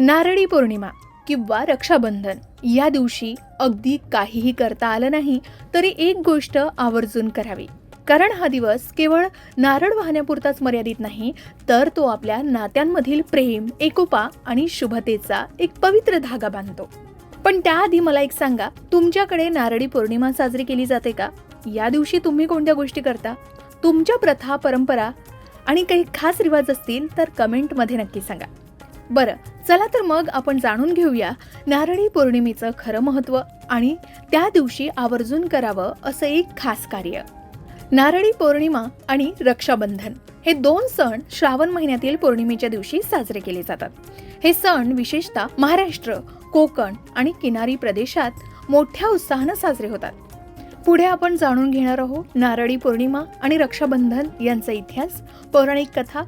नारळी पौर्णिमा किंवा रक्षाबंधन या दिवशी अगदी काहीही करता आलं नाही तरी एक गोष्ट आवर्जून करावी. कारण हा दिवस केवळ नारळ वाहण्यापुरताच मर्यादित नाही तर तो आपल्या नात्यांमधील प्रेम एकोपा आणि शुभतेचा एक पवित्र धागा बांधतो. पण त्याआधी मला एक सांगा तुमच्याकडे नारळी पौर्णिमा साजरी केली जाते का? या दिवशी तुम्ही कोणत्या गोष्टी करता? तुमच्या प्रथा परंपरा आणि काही खास रिवाज असतील तर कमेंटमध्ये नक्की सांगा. बरं चला तर मग आपण जाणून घेऊया नारळी पौर्णिमेचं खरं महत्त्व आणि त्या दिवशी आवर्जून करावं असं एक खास कार्य. नारळी पौर्णिमा आणि रक्षाबंधन हे दोन सण श्रावण महिन्यातील पौर्णिमेच्या दिवशी साजरे केले जातात. हे सण विशेषतः महाराष्ट्र कोकण आणि किनारी प्रदेशात मोठ्या उत्साहानं साजरे होतात. पुढे आपण जाणून घेणार आहोत नारळी पौर्णिमा आणि रक्षाबंधन यांचा इतिहास पौराणिक कथा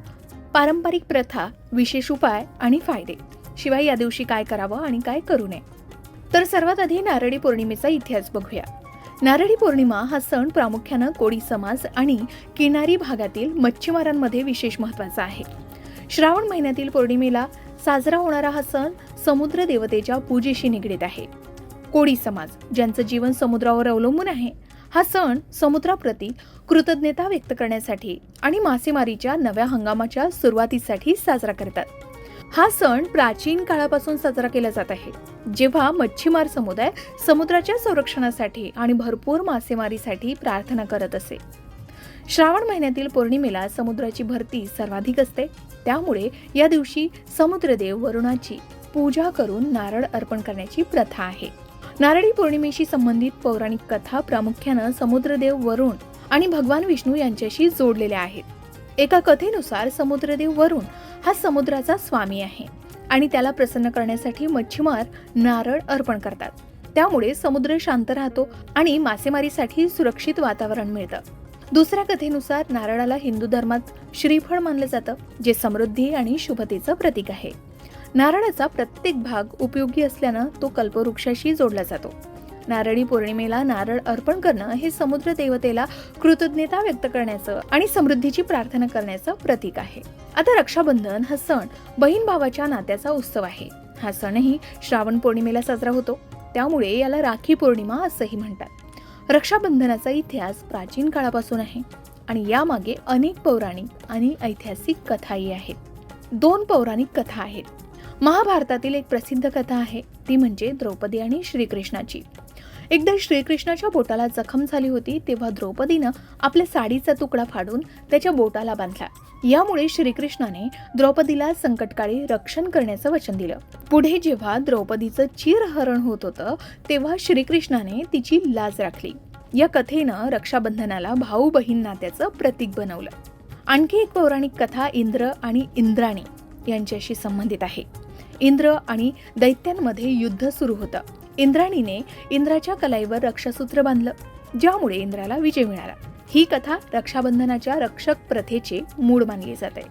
पारंपरिक प्रथा विशेष उपाय आणि फायदे. शिवाय या दिवशी काय करावं आणि काय करू नये? तर सर्वात आधी नारळी पौर्णिमेचा इतिहास बघूया. नारळी पौर्णिमा हा सण प्रामुख्यानं कोळी समाज आणि किनारी भागातील मच्छीमारांमध्ये विशेष महत्त्वाचा आहे. श्रावण महिन्यातील पौर्णिमेला साजरा होणारा हा सण समुद्र देवतेच्या पूजेशी निगडीत आहे. कोळी समाज ज्यांचं जीवन समुद्रावर अवलंबून आहे हा सण समुद्राप्रती कृतज्ञता व्यक्त करण्यासाठी आणि मासेमारीच्या नव्या हंगामाच्या सुरुवातीसाठी साजरा करतात. हा सण प्राचीन काळापासून साजरा केला जात आहे. जेव्हा मच्छीमार समुदाय समुद्राच्या संरक्षणासाठी आणि भरपूर मासेमारीसाठी प्रार्थना करत असे. श्रावण महिन्यातील पौर्णिमेला समुद्राची भरती सर्वाधिक असते. त्यामुळे या दिवशी समुद्रदेव वरुणाची पूजा करून नारळ अर्पण करण्याची प्रथा आहे. नारळी पौर्णिमेशी संबंधित पौराणिक कथा प्रामुख्यानं समुद्रदेव वरुण आणि भगवान विष्णू यांच्याशी जोडलेल्या आहेत. एका कथेनुसार समुद्रदेव वरुण हा समुद्राचा स्वामी आहे आणि त्याला प्रसन्न करण्यासाठी मच्छीमार नारळ अर्पण करतात. त्यामुळे समुद्र शांत राहतो आणि मासेमारीसाठी सुरक्षित वातावरण मिळतं. दुसऱ्या कथेनुसार नारळाला हिंदू धर्मात श्रीफळ मानलं जातं जे समृद्धी आणि शुभतेचं प्रतीक आहे. नारळाचा प्रत्येक भाग उपयोगी असल्यानं तो कल्पवृक्षाशी जोडला जातो. नारळी पौर्णिमेला नारळ अर्पण करणं हे समुद्र देवतेला कृतज्ञता व्यक्त करण्याचं आणि समृद्धीची प्रार्थना करण्याचं प्रतीक आहे. आता रक्षाबंधन हा सण बहीण भावाच्या नात्याचा उत्सव आहे. हा सणही श्रावण पौर्णिमेला साजरा होतो. त्यामुळे याला राखी पौर्णिमा असंही म्हणतात. रक्षाबंधनाचा इतिहास प्राचीन काळापासून आहे आणि यामागे अनेक पौराणिक आणि ऐतिहासिक कथाही आहेत. दोन पौराणिक कथा आहेत. महाभारतातील एक प्रसिद्ध कथा आहे. ती म्हणजे द्रौपदी आणि श्रीकृष्णाची. एकदा श्रीकृष्णाच्या बोटाला जखम झाली होती तेव्हा द्रौपदीनं आपल्या साडीचा तुकडा फाडून त्याच्या बोटाला बांधला. यामुळे श्रीकृष्णाने द्रौपदीला संकटकाळी रक्षण करण्याचं वचन दिलं. पुढे जेव्हा द्रौपदीचं चिरहरण होत होतं तेव्हा श्रीकृष्णाने तिची लाज राखली. या कथेनं रक्षाबंधनाला भाऊ बहीण नात्याचं प्रतीक बनवलं. आणखी एक पौराणिक कथा इंद्र आणि इंद्राणी यांच्याशी संबंधित आहे. इंद्र आणि दैत्यांमध्ये युद्ध सुरू होतं. इंद्राणीने इंद्राच्या कलाईवर रक्षासूत्र बांधलं ज्यामुळे इंद्राला विजय मिळाला. ही कथा रक्षाबंधनाच्या रक्षक प्रथेचे मूळ मानली जाते.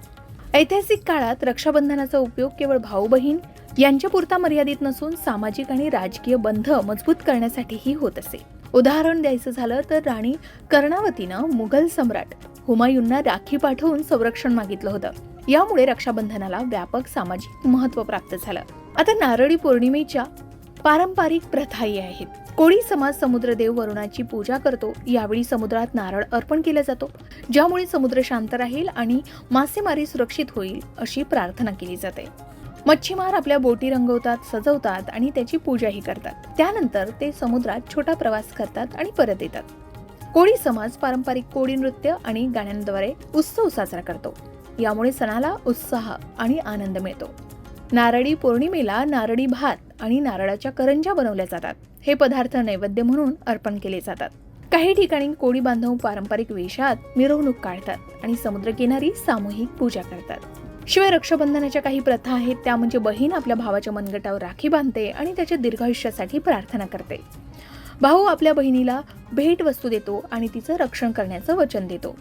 ऐतिहासिक काळात रक्षाबंधनाचा उपयोग केवळ भाऊ बहीण यांच्यापुरता मर्यादित नसून सामाजिक आणि राजकीय बंध मजबूत करण्यासाठीही होत असे. उदाहरण द्यायचं झालं तर राणी कर्णावतीनं मुघल सम्राट हुमायूंना राखी पाठवून संरक्षण मागितलं होतं. यामुळे रक्षाबंधनाला व्यापक सामाजिक महत्त्व प्राप्त झालं. आता नारळी पौर्णिमेच्या पारंपरिक प्रथाही आहेत. कोळी समाज समुद्रदेव वरुणाची पूजा करतो. यावेळी समुद्रात नारळ अर्पण केला जातो. ज्यामुळे समुद्र शांत राहील आणि मासेमारी सुरक्षित होईल अशी प्रार्थना केली जाते. मच्छीमार आपल्या बोटी रंगवतात सजवतात आणि त्याची पूजाही करतात. त्यानंतर ते समुद्रात छोटा प्रवास करतात आणि परत येतात. कोळी समाज पारंपरिक कोळी नृत्य आणि गाण्यांद्वारे उत्सव साजरा करतो. यामुळे सणाला उत्साह आणि आनंद मिळतो. नारळी पौर्णिमेला नारळी भात आणि नारळाच्या करंज्या बनवल्या जातात. हे पदार्थ नैवेद्य म्हणून अर्पण केले जातात. काही ठिकाणी कोळी बांधव पारंपरिक वेशात मिरवणूक काढतात आणि समुद्रकिनारी सामूहिक पूजा करतात. शिवाय रक्षाबंधनाच्या काही प्रथा आहेत त्या म्हणजे बहीण आपल्या भावाच्या मनगटावर राखी बांधते आणि त्याच्या दीर्घायुष्यासाठी प्रार्थना करते. भाऊ आपल्या बहिणीला भेट वस्तू देतो आणि तिचं रक्षण करण्याचं वचन देतो.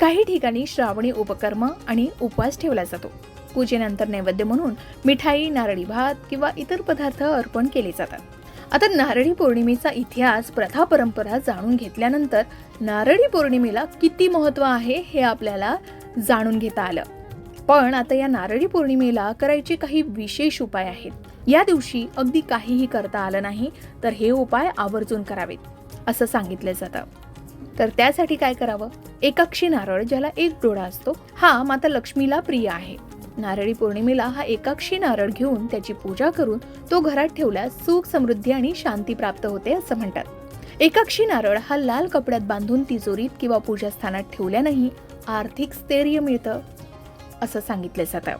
काही ठिकाणी श्रावणी उपकर्म आणि उपवास ठेवला जातो. पूजेनंतर नैवेद्य म्हणून मिठाई नारळी भात किंवा इतर पदार्थ अर्पण केले जातात. आता नारळी पौर्णिमेचा इतिहास प्रथा परंपरा जाणून घेतल्यानंतर नारळी पौर्णिमेला किती महत्त्व आहे हे आपल्याला जाणून घेता आलं. पण आता या नारळी पौर्णिमेला करायचे काही विशेष उपाय आहेत. या दिवशी अगदी काहीही करता आलं नाही तर हे उपाय आवर्जून करावेत असं सांगितलं जातं. तर त्यासाठी काय करावं? एकाक्षी नारळ ज्याला एक डोळा असतो हा माता लक्ष्मीला प्रिय आहे. नारळी पौर्णिमेला हा एकाक्षी नारळ घेऊन त्याची पूजा करून तो घरात ठेवल्यास सुख समृद्धी आणि शांती प्राप्त होते असं म्हणतात. एकाक्षी नारळ हा लाल कपड्यात बांधून तिजोरीत किंवा पूजास्थानात ठेवल्यानंही आर्थिक स्थैर्य मिळतं असं सांगितलं जातं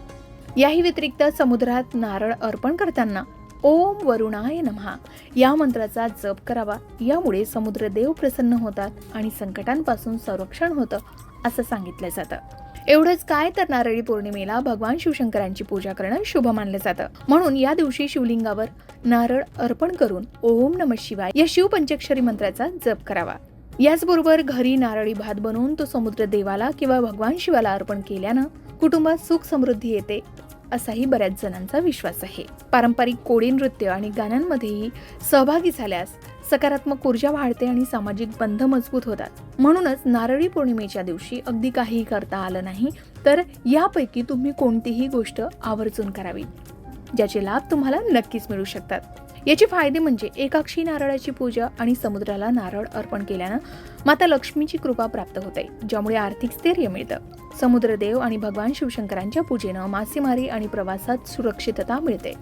याही व्यतिरिक्त समुद्रात नारळ अर्पण करताना ओम वरुणाय नमहा या मंत्राचा जप करावा. यामुळे समुद्रदेव प्रसन्न होतात आणि संकटांपासून संरक्षण होतं असं सांगितलं जातं. एवढंच काय तर नारळी पौर्णिमेला भगवान शिवशंकरांची पूजा करणं शुभ मानलं जातं. म्हणून या दिवशी शिवलिंगावर नारळ अर्पण करून ओम नम शिवाय या शिव पंचाक्षरी मंत्राचा जप करावा. याचबरोबर घरी नारळी भात बनवून तो समुद्र देवाला किंवा भगवान शिवाला अर्पण केल्यानं कुटुंबात सुख समृद्धी येते असाही बऱ्याच जणांचा विश्वास आहे. पारंपरिक कोळी नृत्य आणि गाण्यांमध्येही सहभागी झाल्यास सकारात्मक ऊर्जा वाढते आणि सामाजिक बंध मजबूत होतात. म्हणूनच नारळी पौर्णिमेच्या दिवशी अगदी काहीही करता आलं नाही तर यापैकी तुम्ही कोणतीही गोष्ट आवर्जून करावी ज्याचे लाभ तुम्हाला नक्कीच मिळू शकतात. याचे फायदे म्हणजे एकाक्षी नारळाची पूजा आणि समुद्राला नारळ अर्पण केल्यानं माता लक्ष्मीची कृपा प्राप्त होते ज्यामुळे आर्थिक स्थैर्य मिळतं. समुद्रदेव आणि भगवान शिवशंकरांच्या पूजेनं मासेमारी आणि प्रवासात सुरक्षितता मिळते.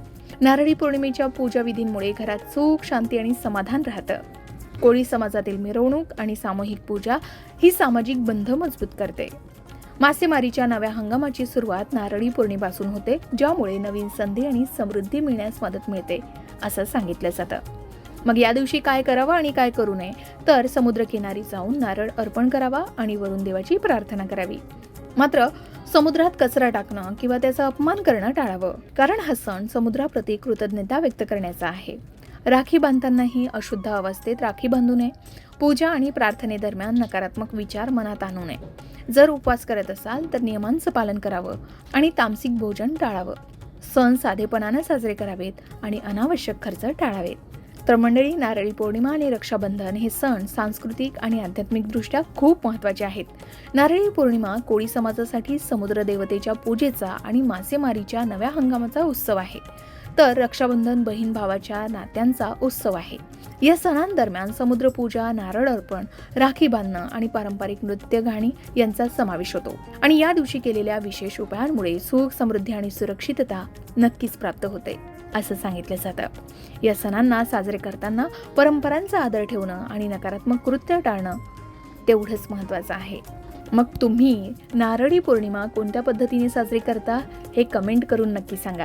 नारळी पौर्णिमेच्या पूजा विधींमुळे घरात सुख शांती आणि समाधान राहतं. कोळी समाजातील मिरवणूक आणि सामूहिक पूजा ही सामाजिक बंध मजबूत करते. मासेमारीच्या नव्या हंगामाची सुरुवात नारळी पौर्णिमेपासून होते ज्यामुळे नवीन संधी आणि समृद्धी मिळण्यास मदत मिळते. असं सांगितलं जातं. मग या दिवशी काय करावं आणि काय करू नये तर समुद्रकिनारी जाऊन नारळ अर्पण करावा आणि वरुण देवाची प्रार्थना करावी. मात्र समुद्रात कचरा टाकणं किंवा त्याचा अपमान करणं टाळावं कारण हा सण समुद्राप्रती कृतज्ञता व्यक्त करण्याचा आहे. राखी बांधतानाही अशुद्ध अवस्थेत राखी बांधू नये. पूजा आणि प्रार्थनेदरम्यान नकारात्मक विचार मनात आणू नये. जर उपवास करत असाल तर नियमांचं पालन करावं आणि तामसिक भोजन टाळावं. सण साधेपणानं साजरे करावेत आणि अनावश्यक खर्च टाळावेत. तर मंडळी नारळी पौर्णिमा आणि रक्षाबंधन हे सण सांस्कृतिक आणि आध्यात्मिकदृष्ट्या खूप महत्त्वाचे आहेत. नारळी पौर्णिमा कोळी समाजासाठी समुद्र देवतेच्या पूजेचा आणि मासेमारीच्या नव्या हंगामाचा उत्सव आहे. तर रक्षाबंधन बहीण भावाच्या नात्यांचा उत्सव आहे. या सणांदरम्यान समुद्रपूजा नारळ अर्पण राखी बांधणं आणि पारंपरिक नृत्य गाणी यांचा समावेश होतो. आणि या दिवशी केलेल्या विशेष उपायांमुळे सुख समृद्धी आणि सुरक्षितता नक्कीच प्राप्त होते असं सांगितलं जातं. या सणांना साजरे करताना परंपरांचा आदर ठेवणं आणि नकारात्मक कृत्य टाळणं तेवढंच महत्त्वाचं आहे. मग तुम्ही नारळी पौर्णिमा कोणत्या पद्धतीने साजरी करता हे कमेंट करून नक्की सांगा.